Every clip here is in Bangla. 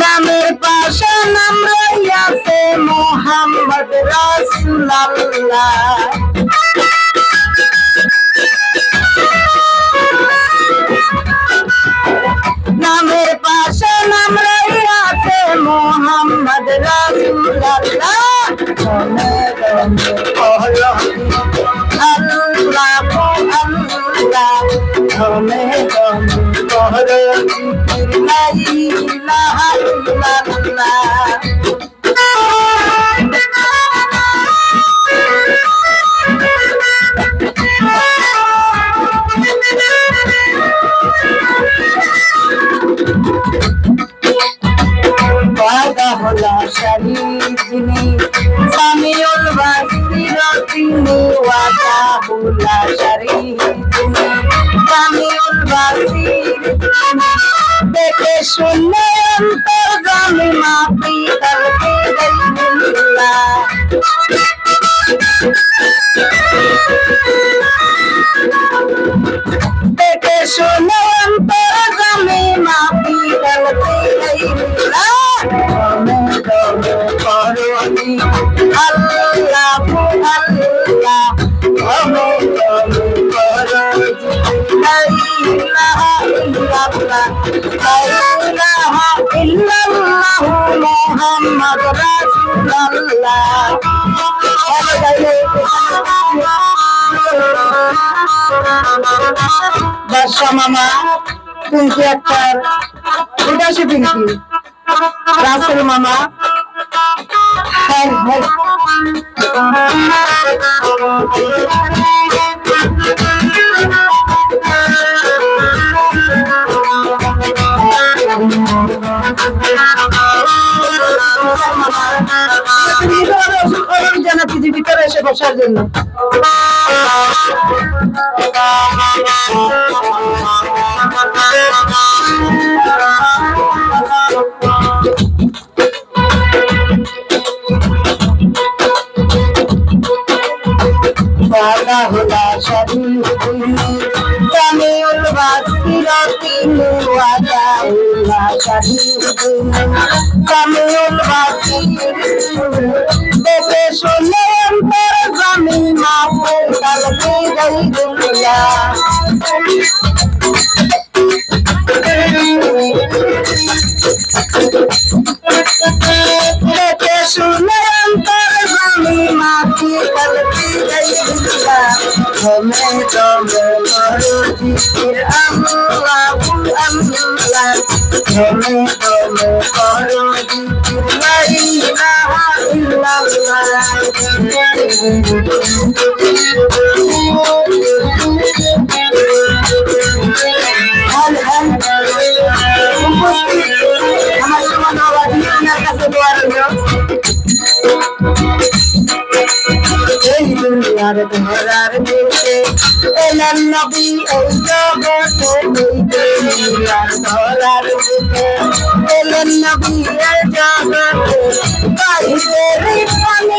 নামের পাশে নাম রইয়াছে মোহাম্মদ রাসূলুল্লাহ। মোহাম্মদ রাসূলুল্লাহ মনে মনে কহলো আল্লাহ আল্লাহ মনে মনে কহলো দেখে শুনে অন্তর জানি মাপি গাইবুল্লাহ দেখে শুনে অন্তর জানি মাপি মুহাম্মদ রাসূলুল্লাহ বাদশা মামা পিঙ্কি আক্তার বিদেশি পিঙ্কি রাসেল মামা হ্যাঁ হ্যাঁ জানাচ্ছি যে ভিতরে এসে বসার জন্য ওয়াদা হলা শরীফিনি সামিউল বাসিরাতিনি ওয়াদা হলা শরীফিনি সামিউল বাসির দেখে শুনে অন্তর জামি মাপে কালকে গই দুনিয়া দেখে শুনে অন্তর জামি মাপি কালকে গই দুনিয়া হমে দমে করো জিকির আল্লাহ আল্লাহ হমে দমে করো জিকির লা ইলাহা আমার সমান আওয়াজ আপনার কাছে দোয়া রইল দুনিয়ার ধরার দেশে এলেন নবী এই জগতে এই দুনিয়ার ধরার দেশে এলেন নবী এই জগতে বাইরের পানি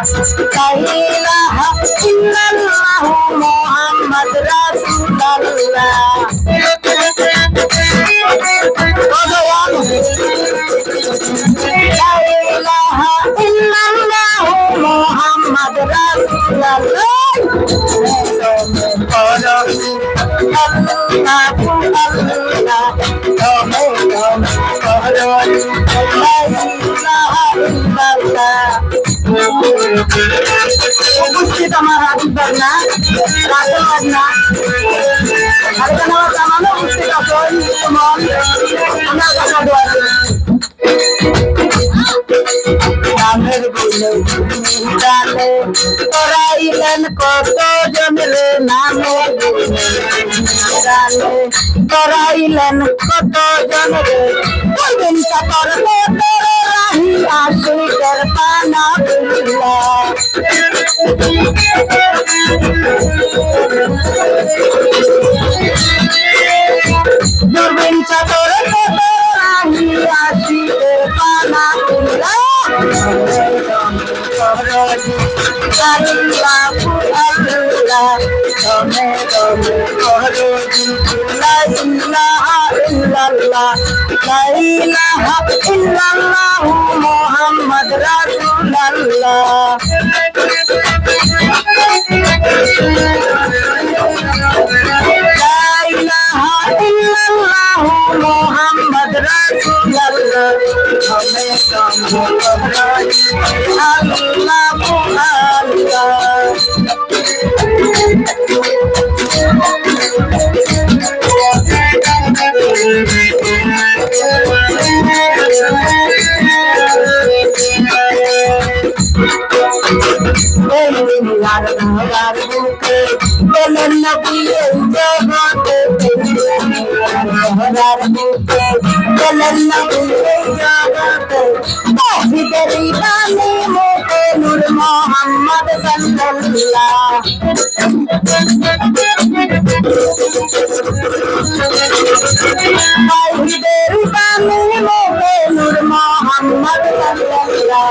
ইলাহা ইল্লাল্লাহ মুহাম্মদ রাসূলুল্লাহ লা ইলাহা ইল্লাল্লাহ মুহাম্মদ রাসূলুল্লাহ উপস্থিত আমার হাবিবার না রাষ্ট্রবাদ না। আরেকজন আমার জামানো উপস্থিত আছেন মন। আমার কথা দোয়া গানে করাইলেন কত জনরে নামে গানে করাইলেন কত জন রে বলবেন চাকর রাহি আশিকের পানা মুহাম্মদ ইল্লাল্লাহ মুহাম্মদ রাসূলুল্লাহ নূর মোহাম্মদ সাল্লাল্লাহ তৌহিদের ইমানি মুখে নূর মোহাম্মদ সাল্লাল্লাহ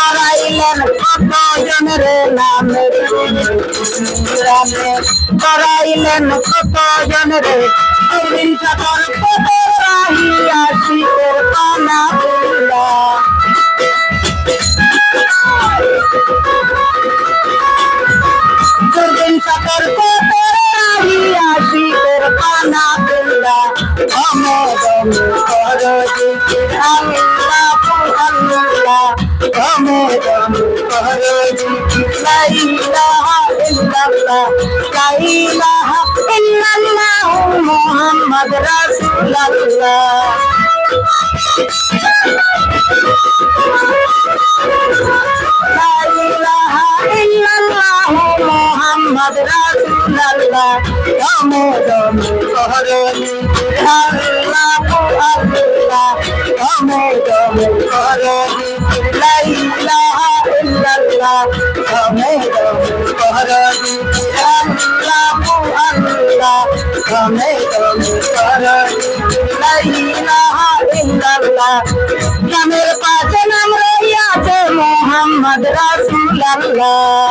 করাইলেন কত জনের গুণে করাইলেন কত জনের দুর্বিন চাকর কত রাহিয়া শীতের পানা বিল্লা চাকর কত রাহিয়া শীতের পানা বিল্লা অমোদন কর আল্লাহ আল্লাহ অমোদন কর জিকির লা ইলাহা ইল্লাল্লাহ লা ইলাহা ইল্লাল্লাহ মুহাম্মদ রাসূলুল্লাহ মুহাম্মদ রাসূলুল্লাহ দমে দমে করো জিকির আল্লাহ আল্লাহ দমে দমে করো জিকির লা ইলাহা ইল্লাল্লাহ দমে দমে করো জিকির আল্লাহ আল্লাহ দমে দমে করো জিকির লা ইলাহা ইল্লাল্লাহ নামের পাশে নাম রইয়াছে মোহাম্মদ রাসূলুল্লাহ